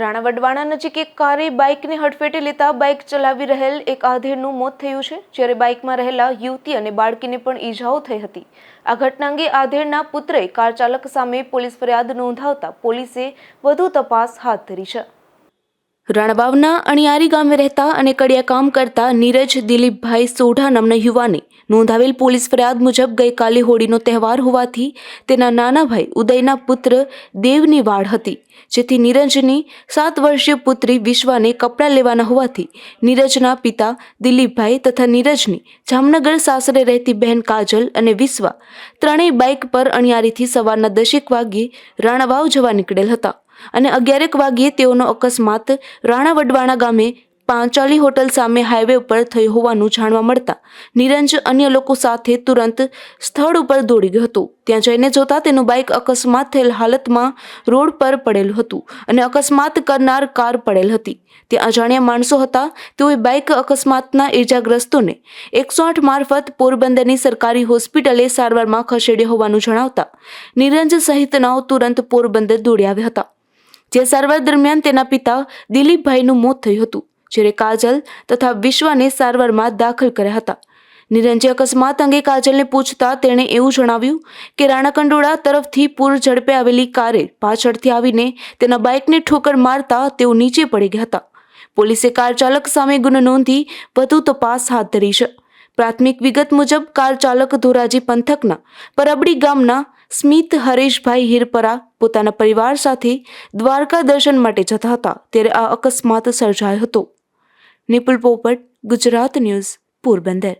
રાણા વડવાણા નજીક એક કારે બાઇકને હડફેટે લેતા બાઇક ચલાવી રહેલ એક આધેડનું મોત થયું છે, જ્યારે બાઇકમાં રહેલા યુવતી અને બાળકીને પણ ઈજાઓ થઈ હતી. આ ઘટના અંગે આધેડના પુત્રએ કાર ચાલક સામે પોલીસ ફરિયાદ નોંધાવતા પોલીસે વધુ તપાસ હાથ ધરી છે. રાણાવાવના અણિયારી ગામે રહેતા અને કડિયા કામ કરતા નીરજ દિલીપભાઈ સોઢા નામના યુવાને નોંધાવેલ પોલીસ ફરિયાદ મુજબ ગઈકાલે હોળીનો તહેવાર હોવાથી તેના નાના ભાઈ ઉદયના પુત્ર દેવની વાડ હતી, જેથી નીરજની સાત વર્ષીય પુત્રી વિશ્વાને કપડાં લેવાના હોવાથી નીરજના પિતા દિલીપભાઈ તથા નીરજની જામનગર સાસરે રહેતી બહેન કાજલ અને વિશ્વા ત્રણેય બાઇક પર અણિયારીથી સવારના દશેક વાગ્યે રાણાવાવ જવા નીકળેલ હતા. અને અગિયારેક વાગ્યે તેઓનો અકસ્માત રાણા વડવાણા ગામે પાંચાલી હોટલ સામે હાઈવે ઉપર થયો હોવાનું જાણવા મળતા નિરંજ અન્ય લોકો સાથે તુરંત સ્થળ ઉપર દોડી ગયો હતો. ત્યાં જઈને જોતા તેનું બાઇક અકસ્માત થયેલ હાલતમાં રોડ પર પડેલું હતું અને અકસ્માત કરનાર કાર પડેલ હતી. ત્યાં અજાણ્યા માણસો હતા. તેઓએ બાઇક અકસ્માતના ઇજાગ્રસ્તોને એકસો આઠ મારફત પોરબંદરની સરકારી હોસ્પિટલે સારવારમાં ખસેડ્યા હોવાનું જણાવતા નિરંજ સહિતનાઓ તુરંત પોરબંદર દોડી આવ્યા હતા. જે સારવાર દરમિયાન તેના પિતા દિલીપભાઈનું મોત થયું હતું, જ્યારે કાજલ તથા વિશ્વને સારવારમાં દાખલ કર્યા હતા. નિરંજે અકસ્માત અંગે કાજલને પૂછતા તેણે એવું જણાવ્યું કે રાણાકંડોળા તરફથી પૂર ઝડપે આવેલી કારે પાછળથી આવીને તેના બાઇકને ઠોકર મારતા તેઓ નીચે પડી ગયા હતા. પોલીસે કાર ચાલક સામે ગુનો નોંધી વધુ તપાસ હાથ ધરી છે. પ્રાથમિક વિગત મુજબ કાર ચાલક ધોરાજી પંથકના પરબડી ગામના સ્મિત, હરેશભાઈ હિરપરા પોતાના પરિવાર સાથે દ્વારકા દર્શન માટે જતા હતા ત્યારે આ અકસ્માત સર્જાયો હતો. નિપુલ પોપટ, ગુજરાત ન્યૂઝ, પોરબંદર.